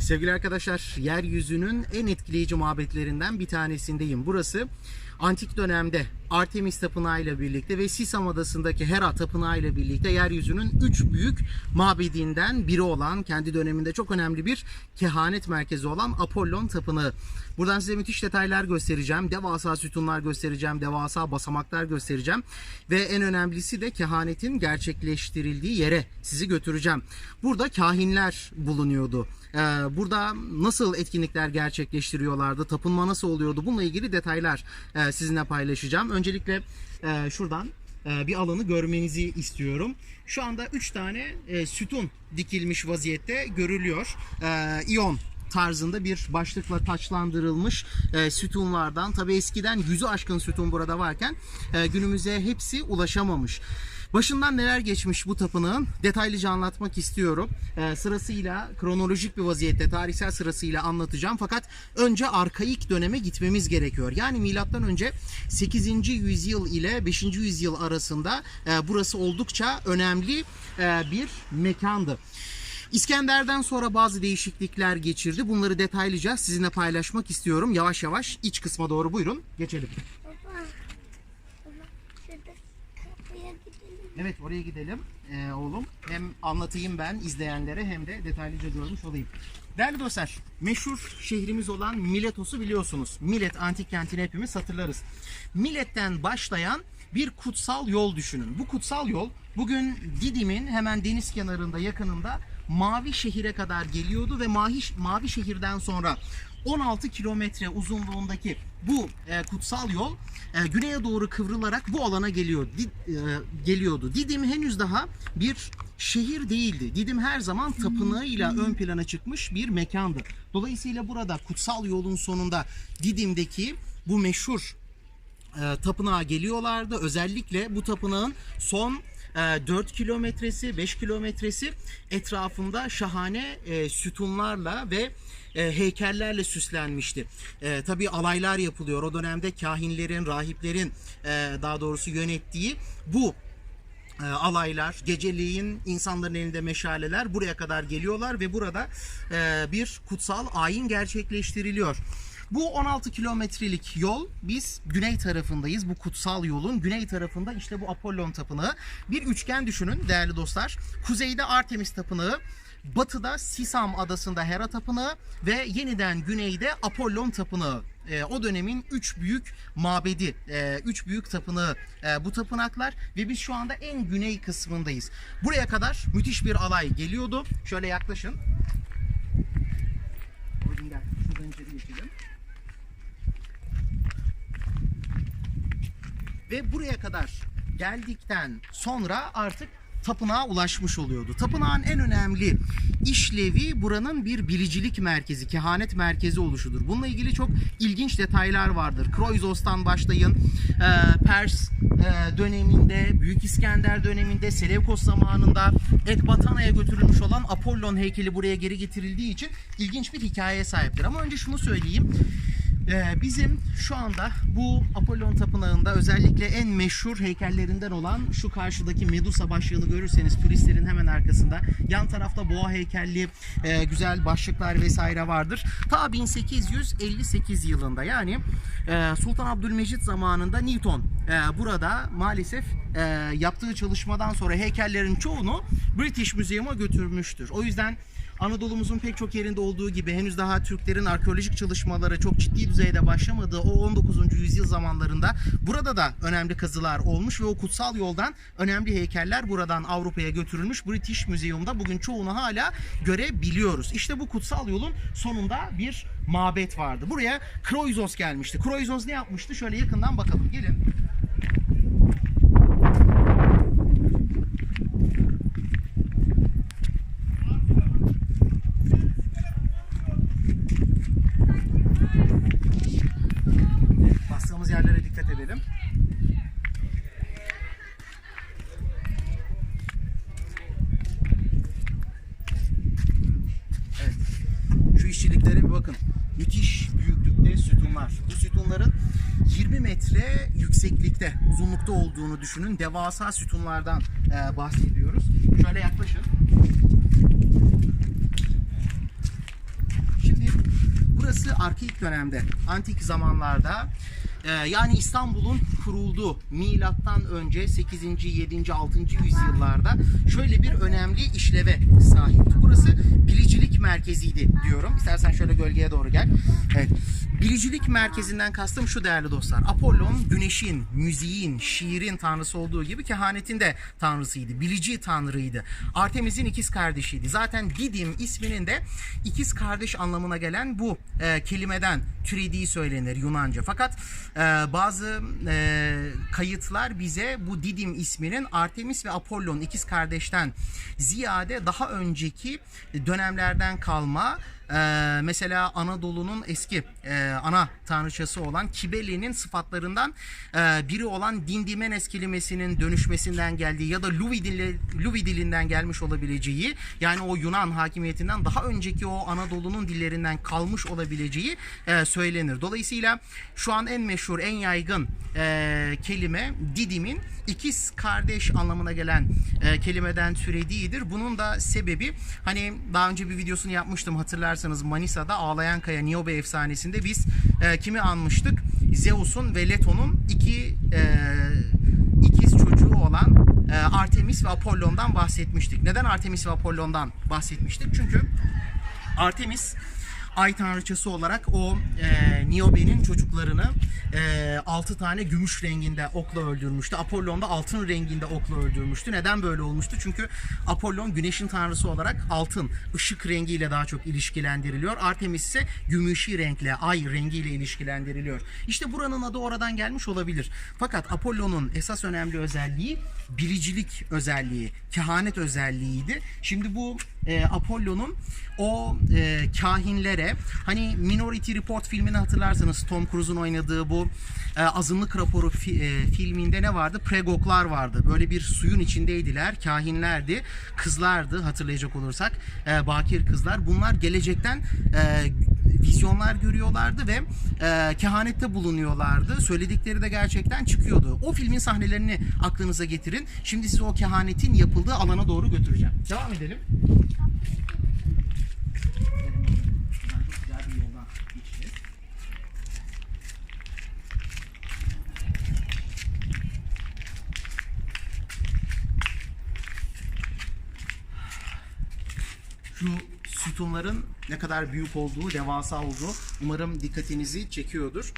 Sevgili arkadaşlar, yeryüzünün en etkileyici mabetlerinden bir tanesindeyim. Burası antik dönemde Artemis Tapınağı ile birlikte ve Sisam Adası'ndaki Hera Tapınağı ile birlikte yeryüzünün üç büyük mabedinden biri olan, kendi döneminde çok önemli bir kehanet merkezi olan Apollon Tapınağı. Buradan size müthiş detaylar göstereceğim. Devasa sütunlar göstereceğim, devasa basamaklar göstereceğim. Ve en önemlisi de kehanetin gerçekleştirildiği yere sizi götüreceğim. Burada kahinler bulunuyordu. Ee, burada nasıl etkinlikler gerçekleştiriyorlardı, tapınma nasıl oluyordu bununla ilgili detaylar e, sizinle paylaşacağım. Öncelikle e, şuradan e, bir alanı görmenizi istiyorum. Şu anda 3 tane sütun dikilmiş vaziyette görülüyor. İyon tarzında bir başlıkla taçlandırılmış e, sütunlardan. Tabi eskiden yüzü aşkın sütun burada varken e, günümüze hepsi ulaşamamış. Başından neler geçmiş bu tapınağın detaylıca anlatmak istiyorum. E, sırasıyla kronolojik bir vaziyette tarihsel sırasıyla anlatacağım. Fakat önce arkaik döneme gitmemiz gerekiyor. Yani milattan önce 8. yüzyıl ile 5. yüzyıl arasında e, burası oldukça önemli e, bir mekandı. İskender'den sonra bazı değişiklikler geçirdi. Bunları detaylıca sizinle paylaşmak istiyorum. Yavaş yavaş iç kısma doğru buyurun. Geçelim. Baba. Baba şurada kapıya gidelim. Evet oraya gidelim ee, oğlum. Hem anlatayım ben izleyenlere hem de detaylıca görmüş olayım. Değerli dostlar, meşhur şehrimiz olan Miletos'u biliyorsunuz. Milet antik kentini hepimiz hatırlarız. Milet'ten başlayan bir kutsal yol düşünün. Bu kutsal yol bugün Didim'in hemen deniz kenarında yakınında Mavi Şehir'e kadar geliyordu ve Mavi, Mavi Şehir'den sonra 16 kilometre uzunluğundaki bu e, kutsal yol e, güneye doğru kıvrılarak bu alana geliyor Di- e, geliyordu. Didim henüz daha bir şehir değildi. Didim her zaman tapınağıyla ön plana çıkmış bir mekandı. Dolayısıyla burada kutsal yolun sonunda Didim'deki bu meşhur e, tapınağa geliyorlardı. Özellikle bu tapınağın son 4 kilometresi, 5 kilometresi etrafında şahane e, sütunlarla ve e, heykellerle süslenmişti. E, tabii alaylar yapılıyor. O dönemde kahinlerin, rahiplerin daha doğrusu yönettiği bu alaylar, geceliğin insanların elinde meşaleler buraya kadar geliyorlar ve burada bir kutsal ayin gerçekleştiriliyor. Bu 16 kilometrelik yol biz güney tarafındayız. Bu kutsal yolun güney tarafında işte bu Apollon Tapınağı. Bir üçgen düşünün değerli dostlar. Kuzeyde Artemis Tapınağı, batıda Sisam adasında Hera Tapınağı ve yeniden güneyde Apollon Tapınağı. Ee, o dönemin üç büyük mabedi, e, üç büyük tapınağı e, bu tapınaklar ve biz şu anda en güney kısmındayız. Buraya kadar müthiş bir alay geliyordu. Şöyle yaklaşın. Oradan gel. Şuradan içeri geçelim. Ve buraya kadar geldikten sonra artık tapınağa ulaşmış oluyordu. Tapınağın en önemli işlevi buranın bir bilicilik merkezi, kehanet merkezi oluşudur. Bununla ilgili çok ilginç detaylar vardır. Kroizos'tan başlayın, e, Pers e, döneminde, Büyük İskender döneminde, Seleukos zamanında Ekbatana'ya götürülmüş olan Apollon heykeli buraya geri getirildiği için ilginç bir hikayeye sahiptir. Ama önce şunu söyleyeyim. Ee, bizim şu anda bu Apollon Tapınağı'nda özellikle en meşhur heykellerinden olan şu karşıdaki Medusa başlığını görürseniz turistlerin hemen arkasında yan tarafta boğa heykelli e, güzel başlıklar vesaire vardır. Ta 1858 yılında yani e, Sultan Abdülmecit zamanında Newton e, burada maalesef yaptığı çalışmadan sonra heykellerin çoğunu British Museum'a götürmüştür. O yüzden Anadolu'muzun pek çok yerinde olduğu gibi henüz daha Türklerin arkeolojik çalışmaları çok ciddi düzeyde başlamadığı o 19. yüzyıl zamanlarında burada da önemli kazılar olmuş ve o kutsal yoldan önemli heykeller buradan Avrupa'ya götürülmüş. British Museum'da bugün çoğunu hala görebiliyoruz. İşte bu kutsal yolun sonunda bir mabet vardı. Buraya Kroizos gelmişti. Kroizos ne yapmıştı? Şöyle yakından bakalım. Gelin. Bastığımız yerlere dikkat edelim. Evet. Şu işçiliklere bakın. Müthiş büyüklükte sütunlar. Bu sütunların 20 metre yükseklikte, uzunlukta olduğunu düşünün. Devasa sütunlardan e, bahsediyoruz. Şöyle yaklaşın. burası arkaik dönemde, antik zamanlarda e, yani İstanbul'un kurulduğu milattan önce 8. 7. 6. yüzyıllarda şöyle bir önemli işleve sahipti. Burası bilicilik merkeziydi diyorum. İstersen şöyle gölgeye doğru gel. Evet. Bilicilik merkezinden kastım şu değerli dostlar. Apollon güneşin, müziğin, şiirin tanrısı olduğu gibi kehanetin de tanrısıydı. Bilici tanrıydı. Artemis'in ikiz kardeşiydi. Zaten Didim isminin de ikiz kardeş anlamına gelen bu e, kelimeden türediği söylenir Yunanca. Fakat e, bazı e, kayıtlar bize bu Didim isminin Artemis ve Apollon ikiz kardeşten ziyade daha önceki dönemlerden kalma ee, mesela Anadolu'nun eski e, ana tanrıçası olan Kibele'nin sıfatlarından e, biri olan Dindimenes kelimesinin dönüşmesinden geldiği ya da Luvi, dili, Luvi dilinden gelmiş olabileceği yani o Yunan hakimiyetinden daha önceki o Anadolu'nun dillerinden kalmış olabileceği e, söylenir. Dolayısıyla şu an en meşhur, en yaygın kelime Didim'in ikiz kardeş anlamına gelen kelimeden türediğidir. Bunun da sebebi hani daha önce bir videosunu yapmıştım hatırlarsanız Manisa'da Ağlayan Kaya Niobe efsanesinde biz e, kimi anmıştık? Zeus'un ve Leto'nun iki e, ikiz çocuğu olan e, Artemis ve Apollon'dan bahsetmiştik. Neden Artemis ve Apollon'dan bahsetmiştik? Çünkü Artemis ay tanrıçası olarak o e, Niobe'nin çocuklarını e, 6 tane gümüş renginde okla öldürmüştü. Apollon da altın renginde okla öldürmüştü. Neden böyle olmuştu? Çünkü Apollon güneşin tanrısı olarak altın, ışık rengiyle daha çok ilişkilendiriliyor. Artemis ise gümüşi renkle, ay rengiyle ilişkilendiriliyor. İşte buranın adı oradan gelmiş olabilir. Fakat Apollon'un esas önemli özelliği bilicilik özelliği, kehanet özelliğiydi. Şimdi bu e, Apollon'un o e, kahinlere hani Minority Report filmini hatırlarsanız Tom Cruise'un oynadığı bu e, azınlık raporu fi- e, filminde ne vardı? Pregoklar vardı. Böyle bir suyun içindeydiler. Kahinlerdi. Kızlardı hatırlayacak olursak. E, bakir kızlar. Bunlar gelecekten e, vizyonlar görüyorlardı ve e, kehanette bulunuyorlardı. Söyledikleri de gerçekten çıkıyordu. O filmin sahnelerini aklınıza getirin. Şimdi sizi o kehanetin yapıldığı alana doğru götüreceğim. Devam edelim. Şu sütunların ne kadar büyük olduğu, devasa olduğu umarım dikkatinizi çekiyordur.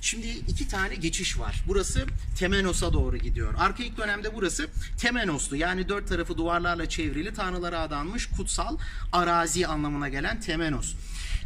Şimdi iki tane geçiş var. Burası Temenos'a doğru gidiyor. Arkaik dönemde burası Temenos'tu. Yani dört tarafı duvarlarla çevrili tanrılara adanmış kutsal arazi anlamına gelen Temenos.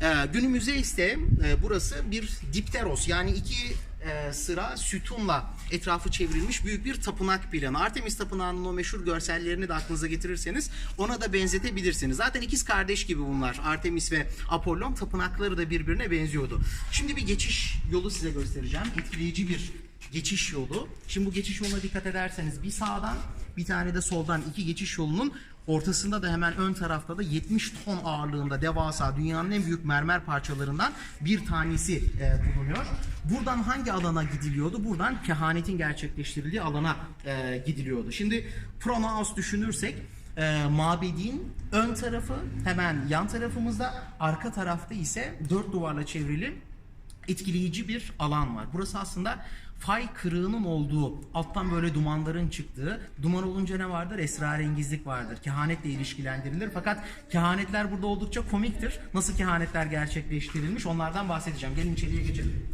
Ee, günümüzde ise e, burası bir dipteros yani iki e, sıra sütunla etrafı çevrilmiş büyük bir tapınak planı. Artemis Tapınağı'nın o meşhur görsellerini de aklınıza getirirseniz ona da benzetebilirsiniz. Zaten ikiz kardeş gibi bunlar. Artemis ve Apollon tapınakları da birbirine benziyordu. Şimdi bir geçiş yolu size göstereceğim. Etkileyici bir geçiş yolu. Şimdi bu geçiş yoluna dikkat ederseniz bir sağdan bir tane de soldan iki geçiş yolunun ortasında da hemen ön tarafta da 70 ton ağırlığında devasa dünyanın en büyük mermer parçalarından bir tanesi e, bulunuyor. Buradan hangi alana gidiliyordu? Buradan kehanetin gerçekleştirildiği alana e, gidiliyordu. Şimdi Pronaos düşünürsek e, mabedin ön tarafı hemen yan tarafımızda arka tarafta ise dört duvarla çevrili etkileyici bir alan var. Burası aslında fay kırığının olduğu, alttan böyle dumanların çıktığı, duman olunca ne vardır? Esrarengizlik vardır. Kehanetle ilişkilendirilir. Fakat kehanetler burada oldukça komiktir. Nasıl kehanetler gerçekleştirilmiş onlardan bahsedeceğim. Gelin içeriye geçelim.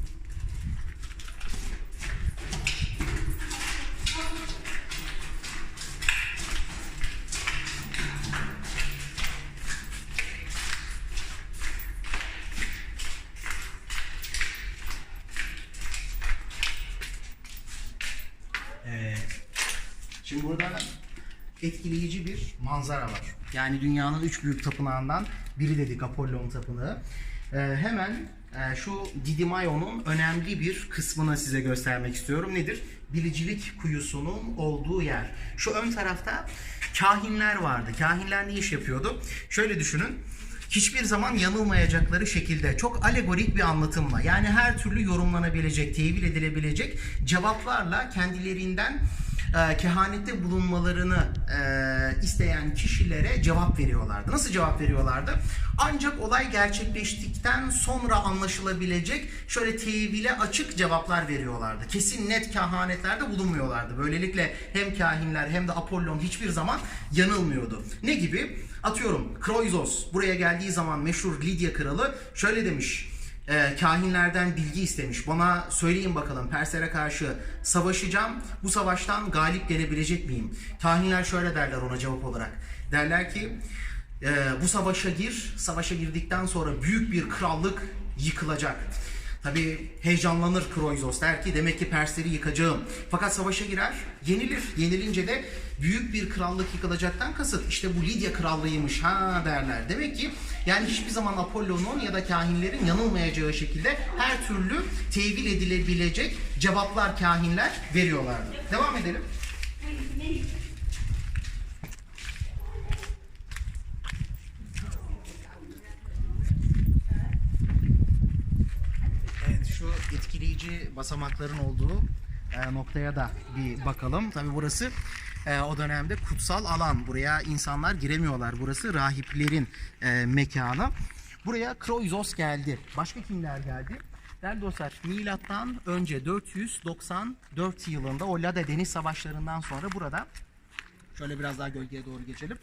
Şimdi burada etkileyici bir manzara var. Yani dünyanın üç büyük tapınağından biri dedik Apollon tapınağı. Ee, hemen e, şu Didymaion'un önemli bir kısmını size göstermek istiyorum. Nedir? Bilicilik kuyusunun olduğu yer. Şu ön tarafta kahinler vardı. Kahinler ne iş yapıyordu? Şöyle düşünün hiçbir zaman yanılmayacakları şekilde çok alegorik bir anlatımla yani her türlü yorumlanabilecek, tevil edilebilecek cevaplarla kendilerinden e, kehanette bulunmalarını e, isteyen kişilere cevap veriyorlardı. Nasıl cevap veriyorlardı? Ancak olay gerçekleştikten sonra anlaşılabilecek şöyle tevhile açık cevaplar veriyorlardı. Kesin net kehanetlerde bulunmuyorlardı. Böylelikle hem kahinler hem de Apollon hiçbir zaman yanılmıyordu. Ne gibi? Atıyorum Kroizos buraya geldiği zaman meşhur Lidya kralı şöyle demiş. E, kahinlerden bilgi istemiş. Bana söyleyin bakalım Perslere karşı savaşacağım. Bu savaştan galip gelebilecek miyim? Kahinler şöyle derler ona cevap olarak. Derler ki e, bu savaşa gir. Savaşa girdikten sonra büyük bir krallık yıkılacak. Tabi heyecanlanır Kroizos der ki demek ki Persleri yıkacağım. Fakat savaşa girer, yenilir. Yenilince de büyük bir krallık yıkılacaktan kasıt işte bu Lidya krallığıymış ha derler. Demek ki yani hiçbir zaman Apollon'un ya da kahinlerin yanılmayacağı şekilde her türlü tevil edilebilecek cevaplar kahinler veriyorlardı. Devam edelim. Evet şu etkileyici basamakların olduğu e, noktaya da bir bakalım. Tabi burası e, o dönemde kutsal alan. Buraya insanlar giremiyorlar. Burası rahiplerin e, mekanı. Buraya Kroizos geldi. Başka kimler geldi? Değerli dostlar, milattan önce 494 yılında o Lada Deniz Savaşları'ndan sonra burada şöyle biraz daha gölgeye doğru geçelim.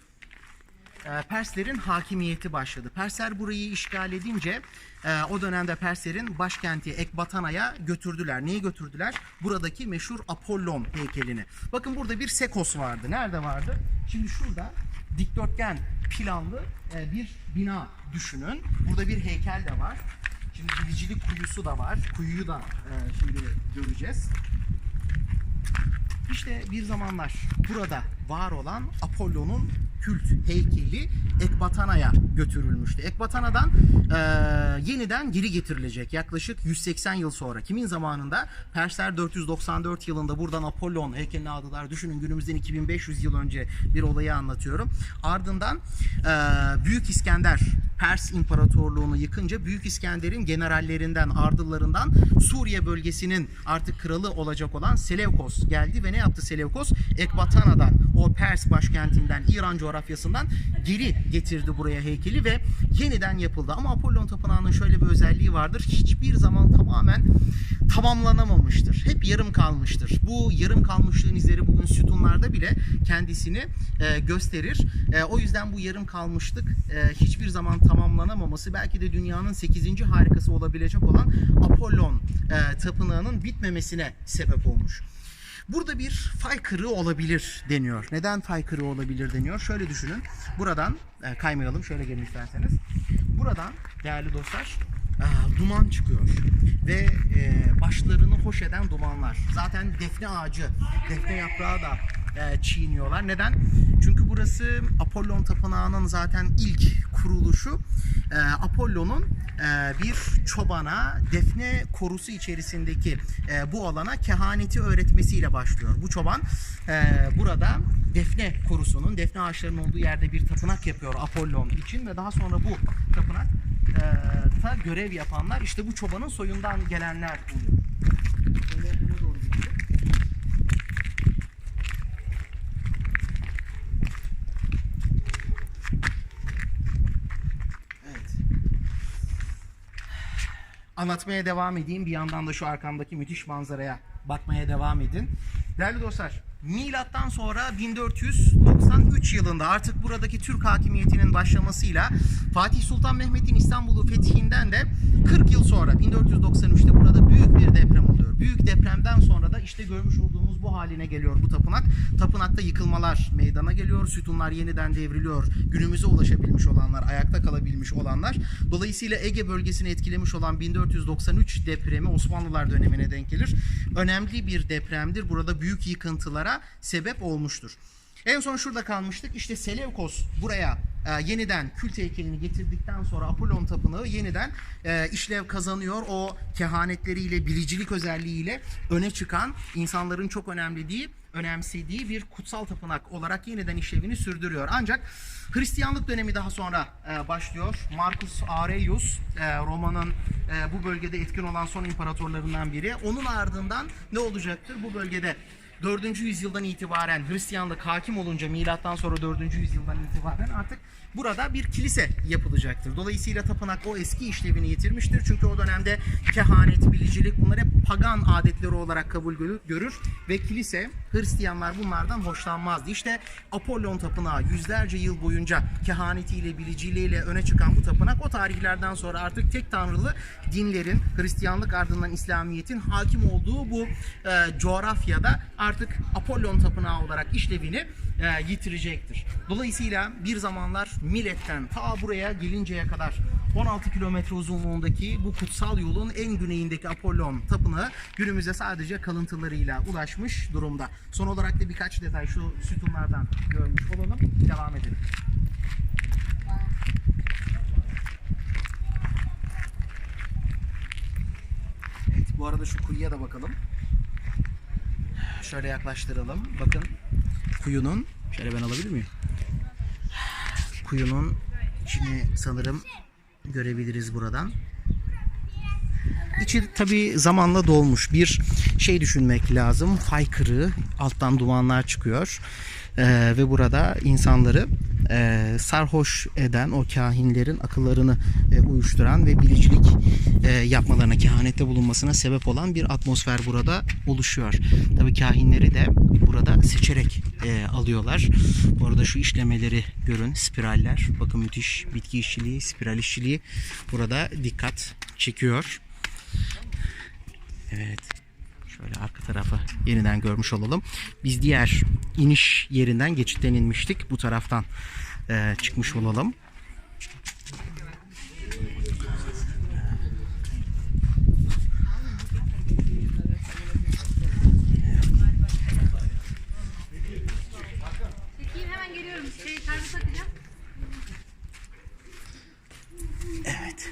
E, Perslerin hakimiyeti başladı. Persler burayı işgal edince e, o dönemde Perslerin başkenti Ekbatana'ya götürdüler. Neyi götürdüler? Buradaki meşhur Apollon heykelini. Bakın burada bir sekos vardı. Nerede vardı? Şimdi şurada dikdörtgen planlı e, bir bina düşünün. Burada bir heykel de var. Şimdi bilicilik kuyusu da var. Kuyuyu da e, şimdi göreceğiz. İşte bir zamanlar burada var olan Apollon'un kült heykeli Ekbatana'ya götürülmüştü. Ekbatana'dan e, yeniden geri getirilecek yaklaşık 180 yıl sonra. Kimin zamanında? Persler 494 yılında buradan Apollon heykelini aldılar. Düşünün günümüzden 2500 yıl önce bir olayı anlatıyorum. Ardından e, Büyük İskender Pers İmparatorluğunu yıkınca Büyük İskender'in generallerinden, ardıllarından Suriye bölgesinin artık kralı olacak olan Seleukos geldi ve ne yaptı Seleukos? Ekbatana'dan, o Pers başkentinden, İran coğrafyasından geri getirdi buraya heykeli ve yeniden yapıldı. Ama Apollon Tapınağı'nın şöyle bir özelliği vardır. Hiçbir zaman tamamen tamamlanamamıştır. Hep yarım kalmıştır. Bu yarım kalmışlığın izleri bugün sütunlarda bile kendisini e, gösterir. E, o yüzden bu yarım kalmışlık e, hiçbir zaman tamamlanamaması belki de dünyanın 8. harikası olabilecek olan Apollon e, tapınağının bitmemesine sebep olmuş. Burada bir fay kırığı olabilir deniyor. Neden fay kırığı olabilir deniyor? Şöyle düşünün. Buradan e, kaymayalım. Şöyle gelin isterseniz. Buradan değerli dostlar e, duman çıkıyor ve e, başlarını hoş eden dumanlar. Zaten defne ağacı, defne yaprağı da e, çiğniyorlar. Neden? Çünkü burası Apollon Tapınağı'nın zaten ilk kuruluşu. E, Apollon'un e, bir çobana defne korusu içerisindeki bu alana kehaneti öğretmesiyle başlıyor. Bu çoban burada defne korusunun, defne ağaçlarının olduğu yerde bir tapınak yapıyor Apollon için ve daha sonra bu tapınak ta görev yapanlar işte bu çobanın soyundan gelenler oluyor. Anlatmaya devam edeyim. Bir yandan da şu arkamdaki müthiş manzaraya bakmaya devam edin. Değerli dostlar, milattan sonra 1493 yılında artık buradaki Türk hakimiyetinin başlamasıyla Fatih Sultan Mehmet'in İstanbul'u fethinden de 40 yıl sonra 1493'te burada büyük bir deprem oluyor. Büyük depremden sonra da işte görmüş olduğumuz bu haline geliyor bu tapınak. Tapınakta yıkılmalar meydana geliyor. Sütunlar yeniden devriliyor. Günümüze ulaşabilmiş olanlar, ayakta kalabilmiş olanlar. Dolayısıyla Ege bölgesini etkilemiş olan 1493 depremi Osmanlılar dönemine denk gelir. Önemli bir depremdir. Burada büyük yıkıntılara sebep olmuştur. En son şurada kalmıştık. İşte Seleukos buraya e, yeniden kült heykelini getirdikten sonra Apollon Tapınağı yeniden e, işlev kazanıyor. O kehanetleriyle, bilicilik özelliğiyle öne çıkan insanların çok önemlediği, önemsediği bir kutsal tapınak olarak yeniden işlevini sürdürüyor. Ancak Hristiyanlık dönemi daha sonra e, başlıyor. Marcus Aurelius e, Roma'nın e, bu bölgede etkin olan son imparatorlarından biri. Onun ardından ne olacaktır? Bu bölgede 4. yüzyıldan itibaren Hristiyanlık hakim olunca milattan sonra 4. yüzyıldan itibaren artık burada bir kilise yapılacaktır. Dolayısıyla tapınak o eski işlevini yitirmiştir. Çünkü o dönemde kehanet, bilicilik bunlar hep pagan adetleri olarak kabul görür- ve kilise Hristiyanlar bunlardan hoşlanmazdı. İşte Apollon tapınağı yüzlerce yıl boyunca kehanetiyle, biliciliğiyle öne çıkan bu tapınak o tarihlerden sonra artık tek tanrılı dinlerin Hristiyanlık ardından İslamiyet'in hakim olduğu bu e, coğrafyada artık Apollon tapınağı olarak işlevini e, yitirecektir. Dolayısıyla bir zamanlar Milet'ten ta buraya gelinceye kadar 16 kilometre uzunluğundaki bu kutsal yolun en güneyindeki Apollon tapınağı günümüze sadece kalıntılarıyla ulaşmış durumda. Son olarak da birkaç detay şu sütunlardan görmüş olalım. Devam edelim. Evet, bu arada şu kuyuya da bakalım. Şöyle yaklaştıralım. Bakın kuyunun, şöyle ben alabilir miyim? Kuyunun içini sanırım görebiliriz buradan. İçi tabi zamanla dolmuş. Bir şey düşünmek lazım. Fay kırığı, alttan dumanlar çıkıyor. Ee, ve burada insanları e, sarhoş eden o kahinlerin akıllarını e, uyuşturan ve bilicilik e, yapmalarına, kehanette bulunmasına sebep olan bir atmosfer burada oluşuyor. Tabi kahinleri de burada seçerek e, alıyorlar. Bu arada şu işlemeleri görün, spiraller. Bakın müthiş bitki işçiliği, spiral işçiliği burada dikkat çekiyor. Evet. Şöyle arka tarafı yeniden görmüş olalım. Biz diğer iniş yerinden geçitten inmiştik. Bu taraftan e, çıkmış olalım. Şey. Evet.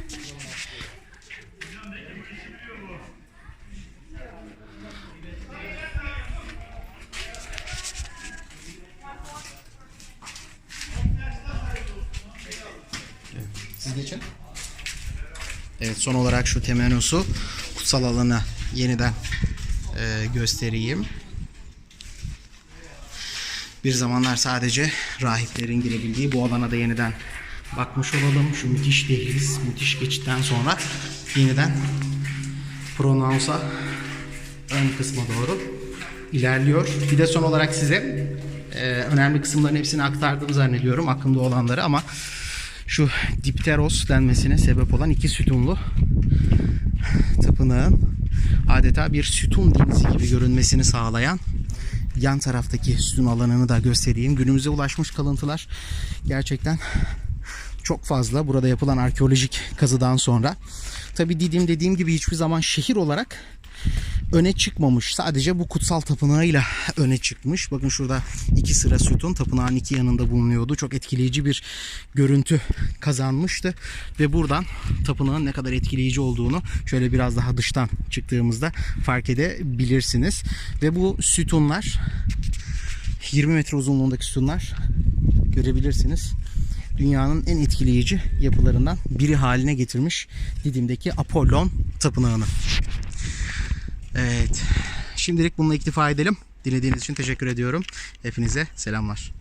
Evet son olarak şu temenusu kutsal alanı yeniden e, göstereyim. Bir zamanlar sadece rahiplerin girebildiği bu alana da yeniden bakmış olalım. Şu müthiş dehliz, müthiş geçitten sonra yeniden prononsa ön kısma doğru ilerliyor. Bir de son olarak size e, önemli kısımların hepsini aktardım zannediyorum aklımda olanları ama şu dipteros denmesine sebep olan iki sütunlu tapınağın adeta bir sütun denizi gibi görünmesini sağlayan yan taraftaki sütun alanını da göstereyim. Günümüze ulaşmış kalıntılar gerçekten çok fazla burada yapılan arkeolojik kazıdan sonra. Tabi Didim dediğim gibi hiçbir zaman şehir olarak öne çıkmamış. Sadece bu kutsal tapınağıyla öne çıkmış. Bakın şurada iki sıra sütun tapınağın iki yanında bulunuyordu. Çok etkileyici bir görüntü kazanmıştı. Ve buradan tapınağın ne kadar etkileyici olduğunu şöyle biraz daha dıştan çıktığımızda fark edebilirsiniz. Ve bu sütunlar 20 metre uzunluğundaki sütunlar görebilirsiniz. Dünyanın en etkileyici yapılarından biri haline getirmiş Didim'deki Apollon Tapınağı'nı. Evet. Şimdilik bununla iktifa edelim. Dinlediğiniz için teşekkür ediyorum. Hepinize selamlar.